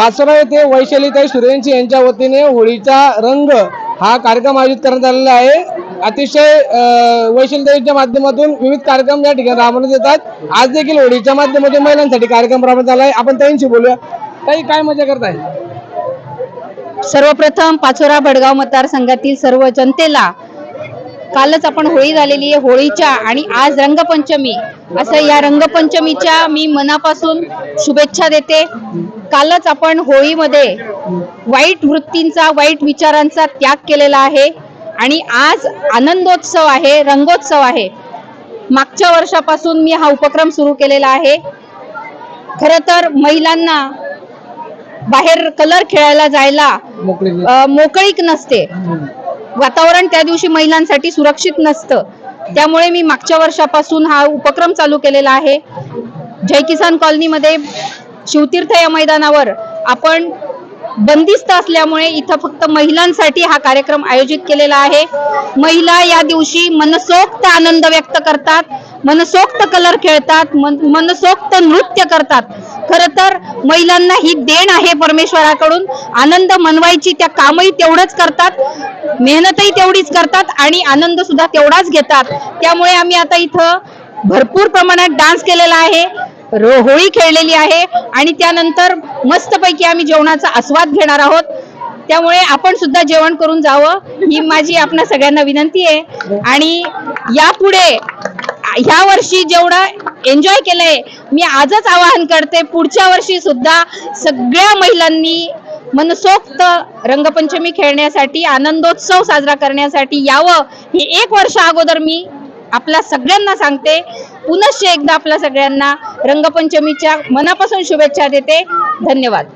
पाचोरा येथे वैशालीताई सुरेंची यांच्या वतीने होळीचा रंग हा कार्यक्रम आयोजित करण्यात आलेला आहे. अतिशय अं, वैशालीताईच्या माध्यमातून विविध कार्यक्रम या ठिकाणी राबवण्यात येतात. आज देखील होळीच्या माध्यमातून महिलांसाठी कार्यक्रम राबवण्यात आला आहे. आपण ताईंशी बोलूया. ताई काय मजा करताय? सर्वप्रथम पाचोरा भडगाव मतदारसंघातील सर्व जनतेला कालच आपण होळी झालेली आहे होळीच्या आणि आज रंगपंचमी. असं या रंगपंचमीच्या मी मनापासून शुभेच्छा देते. कालच आपण होळीमध्ये वाईट वृत्तींचा वाईट विचारांचा त्याग केलेला आहे. आणि आज आनंदोत्सव आहे रंगोत्सव आहे. मागच्या वर्षापासून मी हा उपक्रम सुरू केलेला आहे. खर तर महिलांना बाहेर कलर खेळायला जायला मोकळीक नसते. वातावरण त्या दिवशी महिलांसाठी सुरक्षित नसतं. त्यामुळे मी मागच्या वर्षापासून हा उपक्रम चालू केलेला आहे. जय किसान कॉलनीमध्ये शिवतीर्थ या मैदानावर आपण बंदिस्त असल्यामुळे इथं फक्त महिलांसाठी हा कार्यक्रम आयोजित केलेला आहे. महिला या दिवशी मनसोक्त आनंद व्यक्त करतात मनसोक्त कलर खेळतात मन- मनसोक्त नृत्य करतात. खर तर महिलांना ही देण आहे परमेश्वराकडून. आनंद मनवायची त्या कामही तेवढंच करतात मेहनतही तेवढीच करतात आणि आनंद सुद्धा तेवढाच घेतात. त्यामुळे आम्ही आता इथं भरपूर प्रमाणात डान्स केलेला आहे. होळी खेळलेली आहे आणि त्यानंतर मस्तपैकी आम्ही जेवणाचा आस्वाद घेणार आहोत. त्यामुळे आपण सुद्धा जेवण करून जावं ही माझी आपणा सगळ्यांना विनंती आहे. आणि यापुढे ह्या वर्षी जेवढं एन्जॉय केलंय मी आजच आवाहन करते पुढच्या वर्षी सुद्धा सगळ्या महिलांनी मनसोक्त रंगपंचमी खेळण्यासाठी आनंदोत्सव साजरा करण्यासाठी यावं हे एक वर्ष अगोदर मी आपल्या सगळ्यांना सांगते. पुनश्च एकदा आपल्या सगळ्यांना रंगपंचमीच्या मनापासून शुभेच्छा देते. धन्यवाद.